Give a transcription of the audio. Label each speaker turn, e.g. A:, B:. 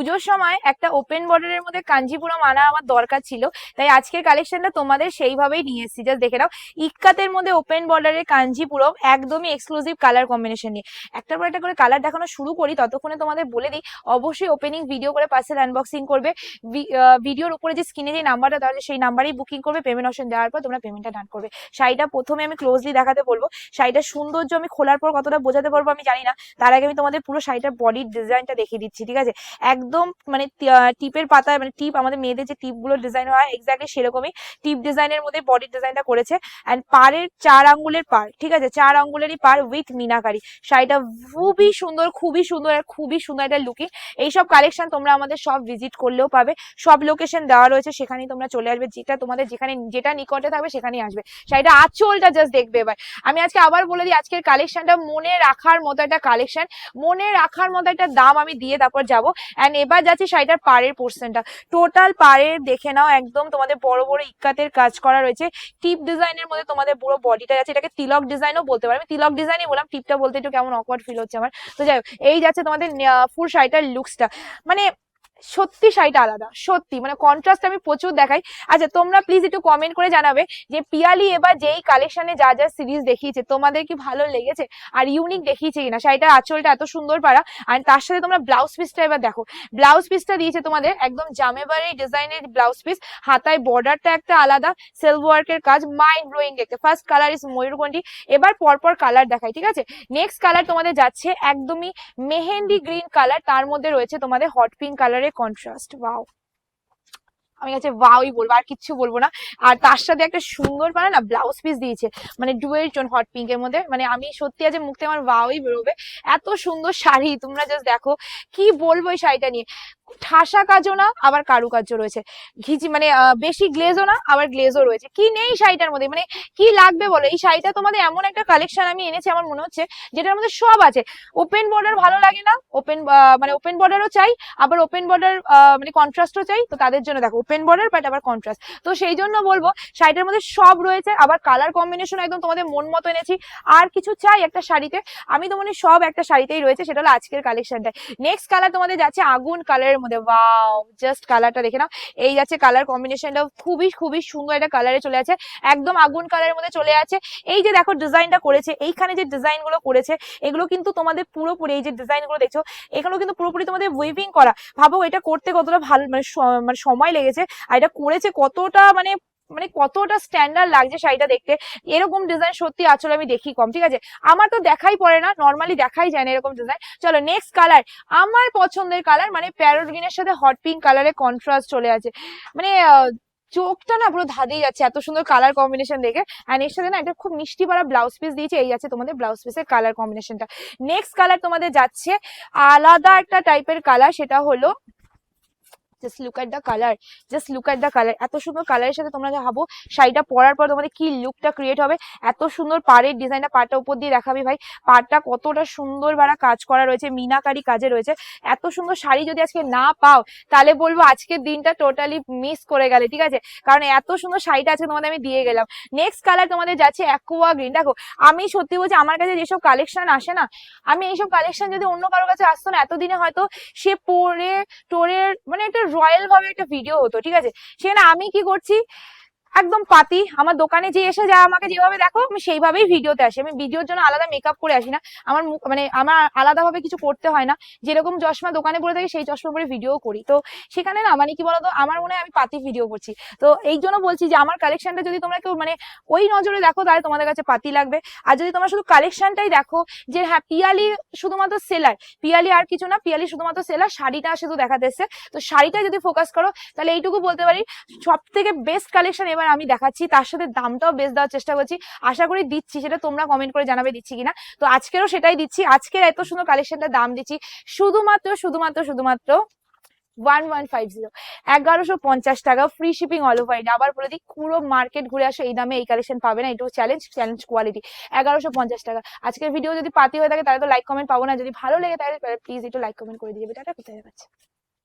A: পুজোর সময় একটা ওপেন বর্ডারের মধ্যে কাঞ্জিপুরম আনা আমার দরকার ছিল। তাই আজকের কালেকশনটা তোমাদের সেইভাবেই নিয়ে এসেছি। জাস্ট দেখে নাও, ইক্কাতের মধ্যে ওপেন বর্ডারের কাঞ্জিপুরম একদমই এক্সক্লুসিভ কালার কম্বিনেশন নিয়ে। একটার পর একটা করে কালার দেখানো শুরু করি, ততক্ষণে তোমাদের বলে দিই, অবশ্যই ওপেনিং ভিডিও করে পার্সেল আনবক্সিং করবে। ভিডিওর উপরে যে স্ক্রিনে যে নাম্বারটা তাহলে সেই নাম্বারেই বুকিং করবে পেমেন্ট অপশন দেওয়ার পর তোমরা পেমেন্টটা ডান করবে। শাড়িটা প্রথমে আমি ক্লোজলি দেখাতে বলব। শাড়িটার সৌন্দর্য আমি খোলার পর কতটা বোঝাতে পারব আমি জানি না। তার আগে আমি তোমাদের পুরো শাড়িটার বডির ডিজাইনটা দেখিয়ে দিচ্ছি, ঠিক আছে? একদম মানে টিপের পাতায় মানে টিপ, আমাদের মেয়েদের যে টিপগুলো ডিজাইন হয় এক্স্যাক্টলি সেরকমই টিপ ডিজাইনের মধ্যে বডির ডিজাইনটা করেছে অ্যান্ড পাড়ের চার আঙ্গুলের পার ঠিক আছে? চার আঙ্গুলেরই পার উইথ মিনাকারি। শাড়িটা খুবই সুন্দর খুবই সুন্দর আর খুবই সুন্দর একটা লুকিং এইসব কালেকশন তোমরা আমাদের সব ভিজিট করলেও পাবে। সব লোকেশন দেওয়া রয়েছে, সেখানেই তোমরা চলে আসবে। যেটা তোমাদের যেখানে, যেটা নিকটে থাকবে সেখানেই আসবে। শাড়িটা আঁচলটা জাস্ট দেখবে এবার। আমি আজকে আবার বলে দিই, আজকের কালেকশনটা মনে রাখার মতো একটা কালেকশন মনে রাখার মতো একটা দাম আমি দিয়ে তারপর যাব। অ্যান্ড এবার যাচ্ছি শাড়িটার পাড়ের পোর্শনটা। টোটাল পাড়ের দেখে নাও একদম তোমাদের বড় বড় ইক্কাতের কাজ করা রয়েছে। টিপ ডিজাইনের মধ্যে তোমাদের পুরো বডিটা যাচ্ছে এটাকে তিলক ডিজাইনও বলতে পারো আমি তিলক ডিজাইনই বললাম টিপটা বলতে একটু কেমন অকওয়ার্ড ফিল হচ্ছে আমার। তো যাই হোক, এই যাচ্ছে তোমাদের ফুল শাড়িটার লুকসটা মানে সত্যি শাড়িটা আলাদা, সত্যি। মানে কন্ট্রাস্ট আমি প্রচুর দেখাই। আচ্ছা তোমরা প্লিজ একটু কমেন্ট করে জানাবে যে পিয়ালি এবার যেই কালেকশনে যা যা সিরিজ দেখিয়েছে, তোমাদের কি ভালো লেগেছে আর ইউনিক দেখিয়েছে কিনা? শাড়িটার আঁচলটা এত সুন্দর পারা আর তার সাথে তোমরা ব্লাউজ পিসটা এবার দেখো। ব্লাউজ পিসটা দিয়েছে তোমাদের একদম জামেবারে ডিজাইনের ব্লাউজ পিস হাতায় বর্ডারটা একটা আলাদা সেলফ ওয়ার্কের কাজ মাইন্ড ব্লোয়িং দেখতে। ফার্স্ট কালার ইস ময়ূরকণ্ঠী। এবার পরপর কালার দেখাই, ঠিক আছে? নেক্সট কালার তোমাদের যাচ্ছে একদমই মেহেন্দি গ্রিন কালার তার মধ্যে রয়েছে তোমাদের হট পিঙ্ক কালারের কন্ট্রাস্ট ওয়াও আমি কাছে ওয়াওই বলব, আর কিচ্ছু বলব না। আর তার সাথে একটা সুন্দর মানে না ব্লাউজ পিস দিয়েছে মানে ডুয়েল টোন হট পিঙ্কের মধ্যে। মানে আমি সত্যি আজ মুখতে আমার ওয়াওই বেরোবে। এত সুন্দর শাড়ি, তোমরা জাস্ট দেখো। কি বলব এই শাড়িটা নিয়ে? ঠাসা কাজও না, আবার কারুকার্য রয়েছে। ঘিচি মানে বেশি গ্লেজও না, আবার গ্লেজও রয়েছে। কি নেই শাড়িটার মধ্যে? মানে কি লাগবে বলো? এই শাড়িটা তোমাদের এমন একটা কালেকশন আমি এনেছি, আমার মনে হচ্ছে, যেটার মধ্যে সব আছে। ওপেন বর্ডার ভালো লাগে না ওপেন মানে ওপেন বর্ডারও চাই, আবার ওপেন বর্ডার মানে কন্ট্রাস্টও চাই, তো তাদের জন্য দেখো ওপেন বর্ডার বাট আবার কন্ট্রাস্ট তো সেই জন্য বলব শাড়িটার মধ্যে সব রয়েছে, আবার কালার কম্বিনেশন একদম তোমাদের মন মতো এনেছি। আর কিছু চাই একটা শাড়িতে, আমি তো মনে সব একটা শাড়িতেই রয়েছে, সেটা হলো আজকের কালেকশনটা নেক্সট কালার তোমাদের যাচ্ছে আগুন কালারের মধ্যে ওয়াও জাস্ট কালারটা দেখে নাও। এই যাচ্ছে কালার কম্বিনেশনটা খুবই খুবই সুন্দর একটা কালারে চলে আছে। একদম আগুন কালারের মধ্যে চলে আছে। এই যে দেখো ডিজাইনটা করেছে, এইখানে যে ডিজাইনগুলো করেছে, এগুলো কিন্তু তোমাদের পুরোপুরি, এই যে ডিজাইনগুলো দেখছ এগুলো কিন্তু পুরোপুরি তোমাদের উইভিং করা। ভাবো এটা করতে কতটা ভালো মানে মানে সময় লেগেছে। আর এটা করেছে কতটা মানে মানে কতটা স্ট্যান্ডার্ড লাগছে শাড়িটা দেখতে। এরকম ডিজাইন সত্যি আসলে আমি দেখি কম, ঠিক আছে? আমার তো দেখাই পড়ে না নর্মালি দেখাই যায় না এরকম ডিজাইন চলো নেক্সট কালার আমার পছন্দের কালার মানে প্যারোট গ্রিনের সাথে হট পিঙ্ক কালারের কন্ট্রাস্ট চলে আছে। মানে চোখটা না পুরো ধাঁধিয়ে যাচ্ছে, এত সুন্দর কালার কম্বিনেশন দেখে। অ্যান্ড এর সাথে না একটা খুব মিষ্টি পাড়া ব্লাউজ পিস দিয়েছে, এই আছে তোমাদের ব্লাউজ পিসের কালার কম্বিনেশনটা নেক্সট কালার তোমাদের যাচ্ছে, আলাদা একটা টাইপের কালার সেটা হলো just look at the colour just look at the colour এত সুন্দর কালারের সাথে তোমরা ভাবো, শাড়িটা পরার পর তোমাদের কি লুকটা ক্রিয়েট হবে? এত সুন্দর পাড়ের ডিজাইনটা পাড়টা উপর দিয়ে দেখাবি ভাই। পাড়টা কতটা সুন্দর বাড়া কাজ করা রয়েছে, মিনাকারি কাজে রয়েছে। এত সুন্দর শাড়ি যদি আজকে না পাও, তাহলে বলব আজকের দিনটা টোটালি মিস করে গেলে, ঠিক আছে? কারণ এত সুন্দর শাড়িটা আজকে তোমাদের আমি দিয়ে গেলাম। নেক্সট কালার তোমাদের যাচ্ছে অ্যাকোয়া গ্রিন দেখো, আমি সত্যি বলছি, আমার কাছে যেসব কালেকশন আসে না, আমি এইসব কালেকশন যদি অন্য কারও কাছে আসতো না, এতদিনে হয়তো সে পরে টোরের মানে একটা রয়্যাল ভাবে একটা ভিডিও হতো ঠিক আছে? সেখানে আমি কি করছি? একদম পাতি। আমার দোকানে যে এসে যা আমাকে যেভাবে দেখো, আমি সেইভাবেই ভিডিওতে আসি। আমি ভিডিওর জন্য আলাদা মেকআপ করে আসি না। আমার মানে আমার আলাদাভাবে কিছু করতে হয় না। যেরকম চশমা দোকানে পরে থাকি, সেই চশমা পরে ভিডিও করি। তো সেখানে না মানে কি বলতো, আমার মনে হয় আমি পাতি ভিডিও করছি। তো এই জন্য বলছি যে, আমার কালেকশনটা যদি তোমরা কেউ মানে ওই নজরে দেখো, তাহলে তোমাদের কাছে পাতি লাগবে। আর যদি তোমরা শুধু কালেকশনটাই দেখো, যে হ্যাঁ পিয়ালি শুধুমাত্র সেলার পিয়ালি আর কিছু না, পিয়ালি শুধুমাত্র সেলার শাড়িটা শুধু দেখাতে এসছে। তো শাড়িটা যদি ফোকাস করো, তাহলে এইটুকু বলতে পারি সব থেকে বেস্ট কালেকশন এবার আমি দেখাচ্ছি, তার সাথে দামটাও বেস্ট দেওয়ার চেষ্টা করছি। আশা করি দিচ্ছি, সেটা তোমরা কমেন্ট করে জানাবে দিচ্ছি কিনা। তো আজকেরও সেটাই দিচ্ছি। আজকের এত সুন্দর কালেকশনটা দাম দিচ্ছি। শুধুমাত্র শুধুমাত্র শুধুমাত্র ফাইভ জিরো এগারোশো পঞ্চাশ টাকা ফ্রি শিপিং আবার বলে দিই মার্কেট ঘুরে আসো, এই দামে এই কালেকশন পাবে না। এটুকু চ্যালেঞ্জ চ্যালেঞ্জ কোয়ালিটি এগারোশো পঞ্চাশ টাকা। আজকের ভিডিও যদি পাতি হয়ে থাকে, তাহলে তো লাইক কমেন্ট পাবো না। যদি ভালো লেগে তাহলে প্লিজ একটু লাইক কমেন্ট করে দিয়ে টাটা, কোথায় যাচ্ছে?